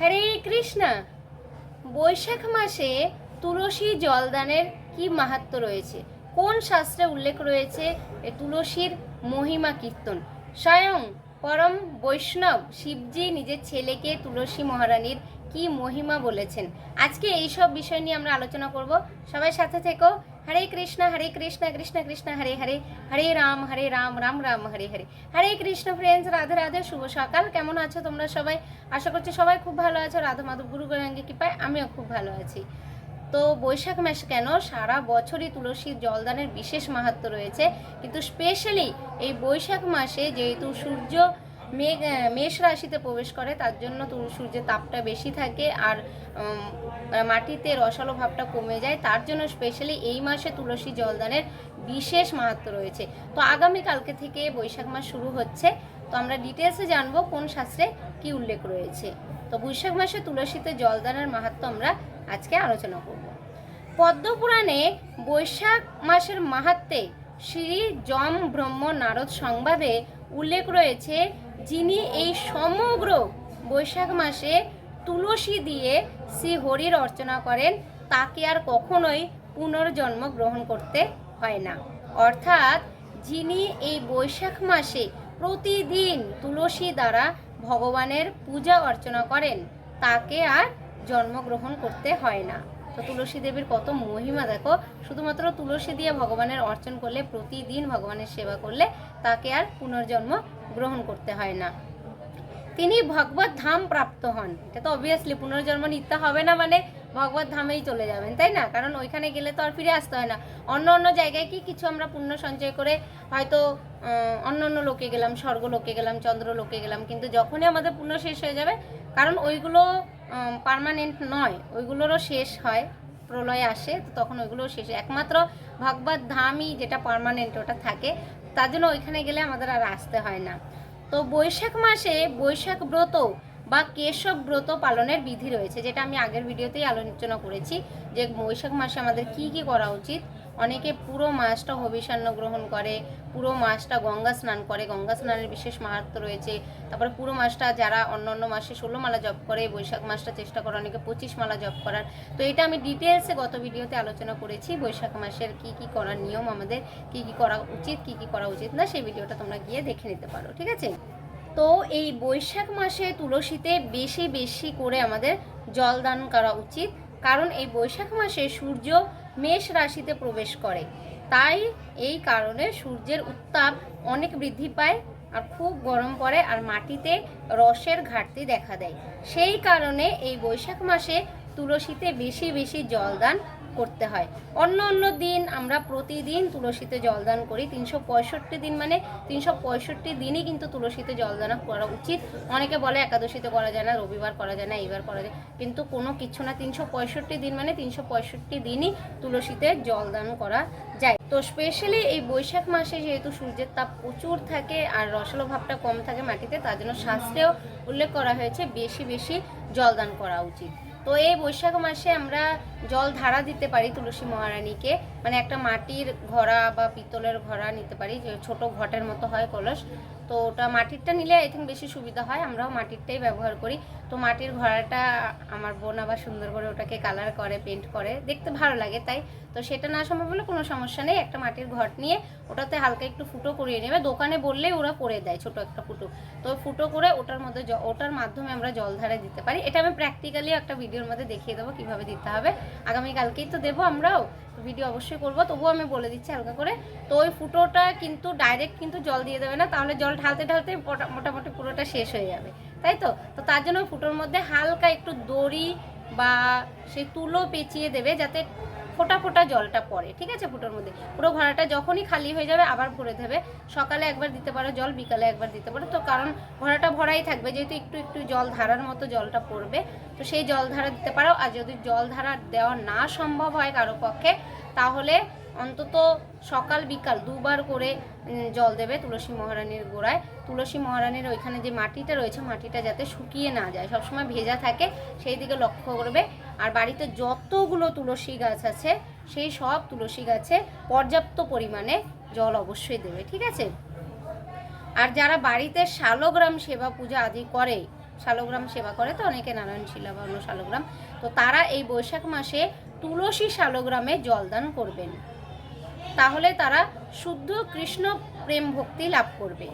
হরে কৃষ্ণা। বৈশাখ মাসে তুলসী জলদানের কি মাহাত্ম রয়েছে? কোন শাস্ত্রে উল্লেখ রয়েছে তুলসীর মহিমা কীর্তন? স্বয়ং পরম বৈষ্ণব শিবজি নিজের ছেলেকে তুলসী মহারানীর কি মহিমা বলেছেন। আজকে এই সব বিষয় নিয়ে আমরা আলোচনা করব। সবাই সাথে থেকো। হরে কৃষ্ণ হরে কৃষ্ণ কৃষ্ণ কৃষ্ণ, হরে হরে হরে রাম হরে রাম রাম রাম, হরে হরে। হরে কৃষ্ণ ফ্রেন্ডস রাধে রাধে, শুভ সকাল। কেমন আছো তোমরা সবাই? আশা করছি সবাই খুব ভালো আছো। রাধা মাধব গুরু গৌরাঙ্গী কৃপায় আমিও খুব ভালো আছি। তো বৈশাখ মাস কেন? সারা বছরই তুলসীর জলদানের বিশেষ মাহাত্ম রয়েছে। কিন্তু স্পেশালি এই বৈশাখ মাসে যেহেতু সূর্য মেঘ মেষ রাশিতে প্রবেশ করে, তার জন্য সূর্যের তাপটা বেশি থাকে আর মাটিতে রসালো ভাবটা কমে যায়। তার জন্য স্পেশালি এই মাসে তুলসী জলদানের বিশেষ মাহাত্ম রয়েছে। তো আগামী কালকে থেকে বৈশাখ মাস শুরু হচ্ছে। তো আমরা ডিটেলসে জানব কোন শাস্ত্রে কি উল্লেখ রয়েছে। তো বৈশাখ মাসে তুলসীতে জলদানের মাহাত্ম আমরা আজকে আলোচনা করব। পদ্মপুরাণে বৈশাখ মাসের মাহাত্মে শ্রী যম ব্রহ্ম নারদ সংবাদে উল্লেখ রয়েছে যিনি এই সমগ্র বৈশাখ মাসে তুলসী দিয়ে শ্রী হরির অর্চনা করেন, তাকে আর কখনোই পুনর্জন্ম গ্রহণ করতে হয় না। অর্থাৎ যিনি এই বৈশাখ মাসে প্রতিদিন তুলসী দ্বারা ভগবানের পূজা অর্চনা করেন, তাকে আর জন্মগ্রহণ করতে হয় না। তো তুলসী দেবীর কত মহিমা, দেখো, শুধুমাত্র তুলসী দিয়ে ভগবানের অর্চন করলে, প্রতিদিন ভগবানের সেবা করলে, তাকে আর পুনর্জন্ম গ্রহণ করতে হয় না। তিনি ভগবত ধাম প্রাপ্ত হন। এটা তো অবভিয়াসলি পুনর্জন্ম নিতে হবে না মানে ভগবত ধামেই চলে যাবেন, তাই না? কারণ ওইখানে গেলে তো আর ফিরে আসতে হয় না। অন্য অন্য জায়গায় কি কিছু আমরা পুণ্য সঞ্চয় করে হয়তো অন্য অন্য লোকে গেলাম স্বর্গ লোকে গেলাম চন্দ্র লোকে গেলাম, কিন্তু যখনই আমাদের পুণ্য শেষ হয়ে যাবে, কারণ ওইগুলো পার্মানেন্ট নয়, ওইগুলোরও শেষ হয়, প্রলয় আসে, তো তখন ওইগুলো শেষ একমাত্র ভগবত ধামই যেটা পার্মানেন্ট ওটা থাকে। তার জন্য ওইখানে গেলে আমাদের আর আসতে হয় না। তো বৈশাখ মাসে বৈশাখ ব্রত বা কেশব ব্রত পালনের বিধি রয়েছে, যেটা আমি আগের ভিডিওতেই আলোচনা করেছি যে বৈশাখ মাসে আমাদের কি কি করা উচিত। অনেকে পুরো মাসটা হবিষান্ন গ্রহণ করে, পুরো মাসটা গঙ্গা স্নান করে, গঙ্গা স্নানের বিশেষ মাহাত্ম রয়েছে। তারপরে পুরো মাসটা যারা অন্য অন্য মাসে ষোলো মালা জপ করে, বৈশাখ মাসটা চেষ্টা করে, অনেকে পঁচিশ মালা জপ করার। তো এটা আমি ডিটেলসে গত ভিডিওতে আলোচনা করেছি, বৈশাখ মাসের কি কি করার নিয়ম আমাদের, কি কি করা উচিত, কি কি করা উচিত না, সেই ভিডিওটা তোমরা গিয়ে দেখে নিতে পারো, ঠিক আছে? তো এই বৈশাখ মাসে তুলসীতে বেশি বেশি করে আমাদের জল দান করা উচিত। কারণ এই বৈশাখ মাসে সূর্য মেষ রাশিতে প্রবেশ করে। তাই এই কারণে সূর্যের উত্তাপ অনেক বৃদ্ধি পায় আর খুব গরম পড়ে আর মাটিতে রসের ঘাটতি দেখা দেয়। সেই কারণে এই বৈশাখ মাসে তুলসীতে বেশি বেশি জলদান করতে হয়। অন্য অন্য দিন আমরা প্রতিদিন তুলসীতে জলদান করি। তিনশো পঁয়ষট্টি দিন মানে তিনশো পঁয়ষট্টি দিনই কিন্তু তুলসীতে জলদান করা উচিত। অনেকে বলে একাদশীতে করা যায় না, রবিবার করা যায় না, এইবার করা যায়। কিন্তু কোনো কিছু না, তিনশো পঁয়ষট্টি দিন মানে তিনশো পঁয়ষট্টি দিনই তুলসীতে জলদান করা যায়। তো স্পেশালি এই বৈশাখ মাসে যেহেতু সূর্যের তাপ প্রচুর থাকে আর রসালো ভাবটা কম থাকে মাটিতে, তার জন্য শাস্ত্রেও উল্লেখ করা হয়েছে বেশি বেশি জলদান করা উচিত। তো এই বৈশাখ মাসে আমরা জল ধারা দিতে পারি তুলসী মহারানীকে। মানে একটা মাটির ঘড়া বা পিতলের ঘড়া নিতে পারি, যে ছোট ঘটের মতো হয় কলস। তো ওটা মাটিরটা নিলে আই থিঙ্ক বেশি সুবিধা হয়, আমরাও মাটিরটাই ব্যবহার করি। তো মাটির ঘড়াটা আমার বোন আবার সুন্দর করে ওটাকে কালার করে পেন্ট করে, দেখতে ভালো লাগে তাই। তো সেটা না সম্ভব হলে কোনো সমস্যা নেই, একটা মাটির ঘট নিয়ে ওটাতে হালকা একটু ফুটো করিয়ে নেবে। দোকানে বললেই ওরা করে দেয় ছোট একটা ফুটো। তো ফুটো করে ওটার মধ্যে ওটার মাধ্যমে আমরা জল ধারা দিতে পারি। এটা আমি প্র্যাকটিক্যালি একটা ভিডিওর মধ্যে দেখিয়ে দেবো কীভাবে দিতে হবে। আগামীকালকেই তো দেবো আমরাও। ভিডিও অবশ্যই করব। তবুও আমি বলে দিচ্ছি হালকা করে। তো ওই ফুটোটা কিন্তু ডাইরেক্ট কিন্তু জল দিয়ে দেবে না, তাহলে জল ঢালতে ঢালতে মোটা- মোটামুটি পুরোটা শেষ হয়ে যাবে। তাই তো? তো তার জন্য ফুটোর মধ্যে হালকা একটু দড়ি বা সেই তুলো পেঁচিয়ে দেবে, যাতে ফোটা ফোটা জলটা পড়ে, ঠিক আছে ফুটোর মধ্যে। পুরো ঘোড়াটা যখনই খালি হয়ে যাবে আবার ভরে দেবে। সকালে একবার দিতে পারো জল, বিকালে একবার দিতে পারো। তো কারণ ঘোড়াটা ভরাই থাকবে, যেহেতু একটু একটু জল ধারার মতো জলটা পড়বে, তো সেই জল ধারা দিতে পারো। আর যদি জল ধারা দেওয়া না সম্ভব হয় কারও পক্ষে, তাহলে অন্তত সকাল, বিকাল দুবার করে জল দেবে তুলসী মহারানীর গোড়ায়। তুলসী মহারানীর ওইখানে যে মাটিটা রয়েছে, মাটিটা যাতে শুকিয়ে না যায়, সবসময় ভেজা থাকে, সেই দিকে লক্ষ্য করবে। আর বাড়িতে যতগুলো তুলসী গাছ আছে, সেই সব তুলসী গাছে পর্যাপ্ত পরিমাণে জল অবশ্যই দেবে, ঠিক আছে? আর যারা বাড়িতে শালগ্রাম সেবা পূজা আদি করে, শালগ্রাম সেবা করে তো অনেকে নারায়ণ শিলা বা অন্য শালগ্রাম, তো তারা এই বৈশাখ মাসে তুলসী শালগ্রামে জলদান করবেন। তাহলে তারা শুদ্ধ কৃষ্ণ প্রেম ভক্তি লাভ করবে।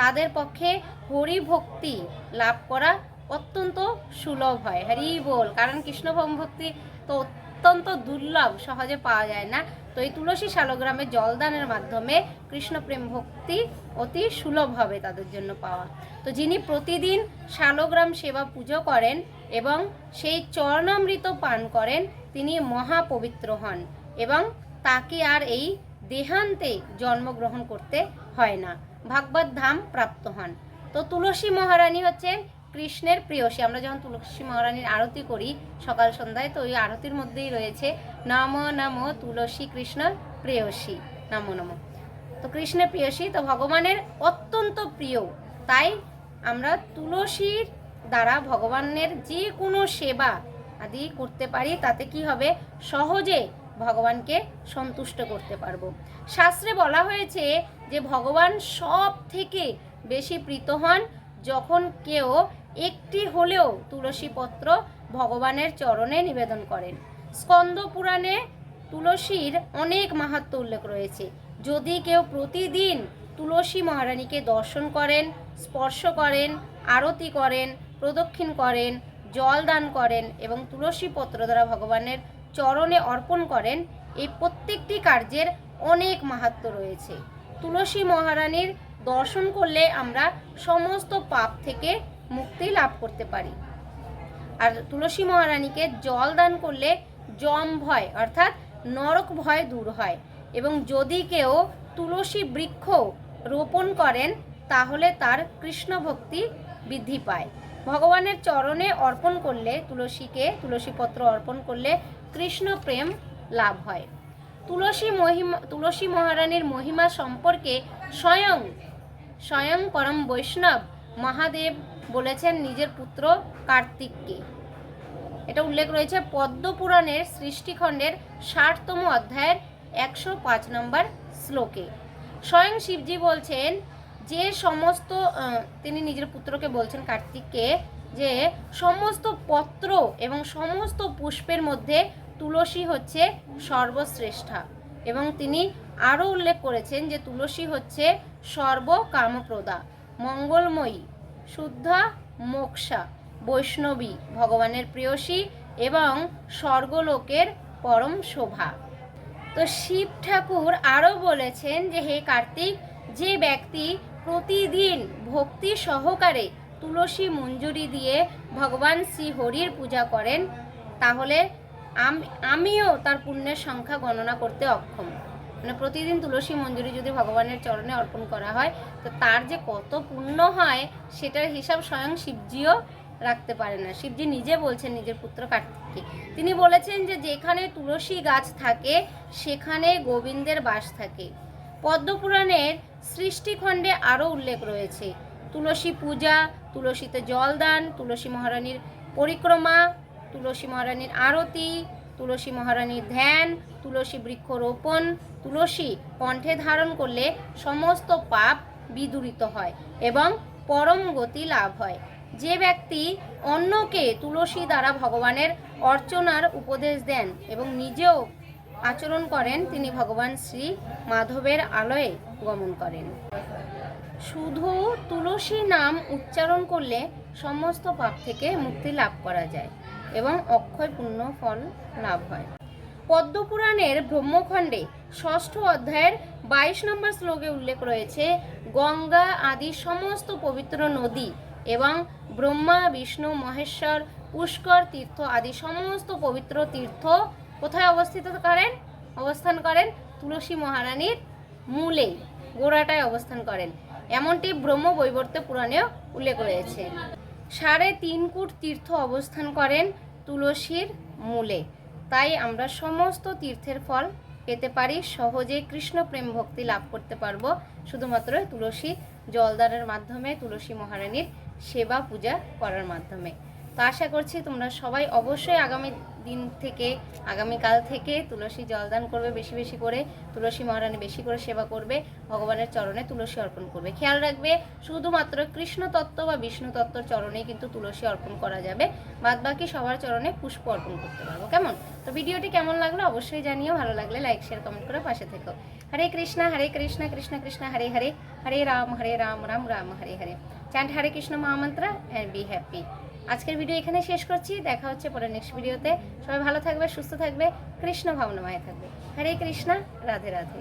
তাদের পক্ষে হরি ভক্তি লাভ করা অত্যন্ত সুলভ হয়। হরি বল, কারণ কৃষ্ণ ভক্তি তো অত্যন্ত দুর্লভ, সহজে পাওয়া যায় না। তো এই তুলসী শালগ্রামে জলদানের মাধ্যমে কৃষ্ণ প্রেম ভক্তি অতি সুলভ হবে তাদের জন্য পাওয়া। তো যিনি প্রতিদিন শালগ্রাম সেবা পুজো করেন এবং সেই চরণামৃত পান করেন, তিনি মহাপবিত্র হন এবং তাকে আর এই দেহান্তে জন্মগ্রহণ করতে হয় না। ভাগবত ধাম প্রাপ্ত হন। তো তুলসী মহারানী হচ্ছেন কৃষ্ণের প্রিয়সী আমরা যখন তুলসী মহারানীর আরতি করি সকাল সন্ধ্যায়, তো ওই আরতির মধ্যেই রয়েছে নম নম তুলসী কৃষ্ণ প্রেয়সী, নম নম। তো কৃষ্ণের প্রিয়সী, তো ভগবানের অত্যন্ত প্রিয়, তাই আমরা তুলসীর দ্বারা ভগবানের যে কোনো সেবা আদি করতে পারি, তাতে কি হবে? সহজে ভগবানকে সন্তুষ্ট করতে পারব। শাস্ত্রে বলা হয়েছে যে ভগবান সব থেকে বেশি প্রীত হন যখন কেউ একটি হলেও তুলসী পত্র ভগবানের চরণে নিবেদন করেন। স্কন্দ পুরাণে তুলসীর অনেক মাহাত্ম উল্লেখ রয়েছে। যদি কেউ প্রতিদিন তুলসী মহারানীকে দর্শন করেন, স্পর্শ করেন, আরতি করেন, প্রদক্ষিণ করেন, জল দান করেন এবং তুলসী পত্র দ্বারা ভগবানের চরণে অর্পণ করেন, এই প্রত্যেকটি কার্যের অনেক মাহাত্ম রয়েছে। তুলসী মহারানীর দর্শন করলে আমরা সমস্ত পাপ থেকে মুক্তি লাভ করতে পারি। আর তুলসী মহারানীকে জল দান করলে জম ভয়, অর্থাৎ নরক ভয় দূর হয়। এবং যদি কেউ তুলসী বৃক্ষ রোপণ করেন, তাহলে তার কৃষ্ণ ভক্তি বৃদ্ধি পায়। ভগবানের চরণে অর্পণ করলে তুলসীকে তুলসী পত্র অর্পণ করলে কৃষ্ণ প্রেম লাভ হয়। তুলসী মহিমা, তুলসী মহারানীর মহিমা সম্পর্কে স্বয়ং স্বয়ং পরম বৈষ্ণব মহাদেব বলেছেন নিজের পুত্র কার্তিককে। এটা উল্লেখ রয়েছে পদ্মপুরাণের সৃষ্টিখণ্ডের ষাটতম অধ্যায়ের একশো পাঁচ নম্বর শ্লোকে। স্বয়ং শিবজি বলছেন যে সমস্ত তিনি নিজের পুত্রকে বলছেন কার্তিককে, যে সমস্ত পত্র এবং সমস্ত পুষ্পের মধ্যে তুলসী হচ্ছে সর্বশ্রেষ্ঠা। এবং তিনি আরও উল্লেখ করেছেন যে তুলসী হচ্ছে সর্বকামপ্রদা। মঙ্গলময়ী, শুদ্ধা মোক্ষা, বৈষ্ণবী, ভগবানের প্রিয়সী এবং স্বর্গলোকের পরম শোভা। তো শিব ঠাকুর আরও বলেছেন যে, হে কার্তিক, যে ব্যক্তি প্রতিদিন ভক্তি সহকারে তুলসী মঞ্জুরি দিয়ে ভগবান শ্রী হরির পূজা করেন, তাহলে আম- আমিও তার পুণ্যের সংখ্যা গণনা করতে অক্ষম। মানে প্রতিদিন তুলসী মঞ্জুরি যদি ভগবানের চরণে অর্পণ করা হয়, তো তার যে কত পুণ্য হয়, সেটার হিসাব স্বয়ং শিবজিও রাখতে পারে না। শিবজি নিজে বলছেন, নিজের পুত্র কার্তিককে। তিনি বলেছেন যে, যেখানে তুলসী গাছ থাকে, সেখানে গোবিন্দের বাস থাকে। পদ্মপুরাণের সৃষ্টিখণ্ডে আরও উল্লেখ রয়েছে। তুলসী পূজা, তুলসীতে জলদান, তুলসী মহারানীর পরিক্রমা, তুলসী মহারানীর আরতি তুলসী মহারানীর ধ্যান, তুলসী বৃক্ষরোপণ, তুলসী কণ্ঠে ধারণ করলে সমস্ত পাপ বিদূরিত হয় এবং পরম গতি লাভ হয়। যে ব্যক্তি অন্যকে তুলসী দ্বারা ভগবানের অর্চনার উপদেশ দেন এবং নিজেও আচরণ করেন, তিনি ভগবান শ্রী মাধবের আলয়ে গমন করেন। শুধু তুলসী নাম উচ্চারণ করলে সমস্ত পাপ থেকে মুক্তি লাভ করা যায়। এবং অক্ষয় পুণ্য ফল লাভ হয়। পদ্মপুরাণের ব্রহ্মখণ্ডে ষষ্ঠ অধ্যায়ের বাইশ নম্বর শ্লোকে উল্লেখ রয়েছে, গঙ্গা আদি সমস্ত পবিত্র নদী এবং ব্রহ্মা, বিষ্ণু, মহেশ্বর, পুষ্কর তীর্থ আদি সমস্ত পবিত্র তীর্থ কোথায় অবস্থিত করেন? অবস্থান করেন তুলসী মহারানীর মূলে গোড়াটায় অবস্থান করেন। এমনটি ব্রহ্ম বৈবর্ত পুরাণেও উল্লেখ রয়েছে। সাড়ে তিন কুট তীর্থ অবস্থান করেন তুলসীর মূলে। তাই আমরা সমস্ত তীর্থের ফল পেতে পারি সহজে কৃষ্ণ প্রেম ভক্তি লাভ করতে পারব। শুধুমাত্র তুলসী জলদারের মাধ্যমে, তুলসী মহারানীর সেবা পূজা করার মাধ্যমে। তো আশা করছি তোমরা সবাই অবশ্যই আগামী দিন থেকে, আগামীকাল থেকে তুলসী জলদান করবে বেশি বেশি করে, তুলসী মহারানী বেশি করে সেবা করবে, ভগবানের চরণে তুলসী অর্পণ করবে। খেয়াল রাখবে, শুধুমাত্র কৃষ্ণ তত্ত্ব বা বিষ্ণু তত্ত্বর চরণেই কিন্তু তুলসী অর্পণ করা যাবে বাদ বাকি সবার চরণে পুষ্প অর্পণ করতে পারব। কেমন? তো ভিডিওটি কেমন লাগল অবশ্যই জানিও, ভালো লাগলে লাইক শেয়ার কমেন্ট করে পাশে থেকো। হরে কৃষ্ণা, হরে কৃষ্ণ কৃষ্ণ কৃষ্ণ, হরে হরে হরে রাম হরে রাম রাম রাম, হরে হরে। চ্যান্ট হরে কৃষ্ণ মহামন্ত্র অ্যান্ড বি হ্যাপি আজকের ভিডিও এখানে শেষ করছি। দেখা হচ্ছে পরে নেক্সট ভিডিওতে। সবাই ভালো থাকবে, সুস্থ থাকবে, কৃষ্ণ ভাবনাময় থাকবে। হরে কৃষ্ণা, রাধে রাধে।